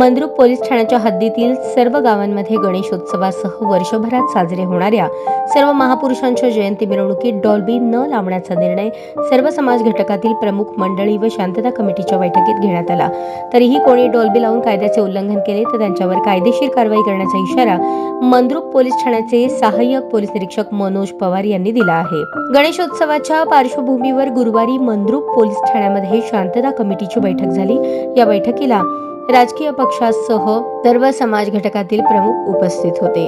Mandrup police ठाण्याच्या हद्दीतील सर्व गावांमध्ये गणेशोत्सवासह वर्षभरात साजरे होणाऱ्या सर्व महापुरुषांच्या जयंती मिरवणुकीत डॉल्बी न लावण्याचा निर्णय सर्व समाज घटकातील प्रमुख मंडळी व शांतता कमिटीच्या बैठकीत घेण्यात आला. तरीही कोणी डॉल्बी लावून कायद्याचे उल्लंघन केले तर त्यांच्यावर कायदेशीर कारवाई करण्याचा इशारा मंद्रुप पोलीस ठाण्याचे सहाय्यक पोलीस निरीक्षक मनोज पवार यांनी दिला आहे. गणेशोत्सवाच्या पार्श्वभूमीवर गुरुवारी मंद्रुप पोलीस ठाण्यामध्ये शांतता कमिटीची बैठक झाली. या बैठकीला राजकीय पक्षासह सर्व समाज घटकातील प्रमुख उपस्थित होते.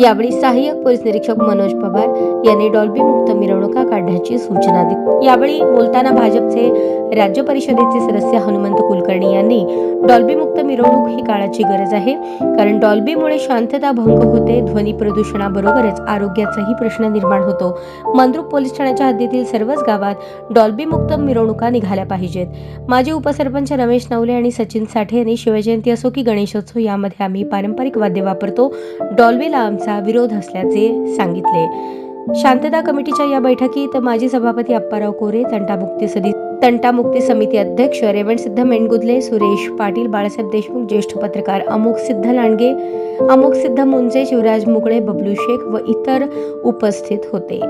यावेळी सहाय्यक पोलीस निरीक्षक मनोज पवार यांनी डॉल्बी मुक्त मिरवणुका काढण्याची सूचना दिली. यावेळी बोलताना भाजपचे राज्य परिषदेचे सदस्य हनुमंत कुलकर्णी यांनी डॉल्बी मुक्त मिरवणूक ही काळाची गरज आहे कारण डॉल्बीमुळे शांतता भंग होते ध्वनी प्रदूषणाबरोबरच आरोग्याचाही प्रश्न निर्माण होतो. मंद्रुप पोलीस ठाण्याच्या हद्दीतील सर्वच गावात डॉल्बी मुक्त मिरवणुका निघाल्या पाहिजेत. माजी उपसरपंच रमेश नवले आणि सचिन साठे यांनी शिवजयंती असो की गणेशोत्सव यामध्ये आम्ही पारंपरिक वाद्य वापरतो. डॉल्बीला आमचा विरोध असल्याचे सांगितले. शांतता कमिटीच्या या बैठकीत माजी सभापती अप्पाराव कोरे तंटामुक्ती सदी तंटामुक्ती समिती अध्यक्ष रेवणसिद्ध मेणगुदले सुरेश पाटील बाळासाहेब देशमुख ज्येष्ठ पत्रकार अमुक सिद्ध लांडगे अमुक सिद्ध मुंजे शिवराज मुगळे बबलू शेख व इतर उपस्थित होते.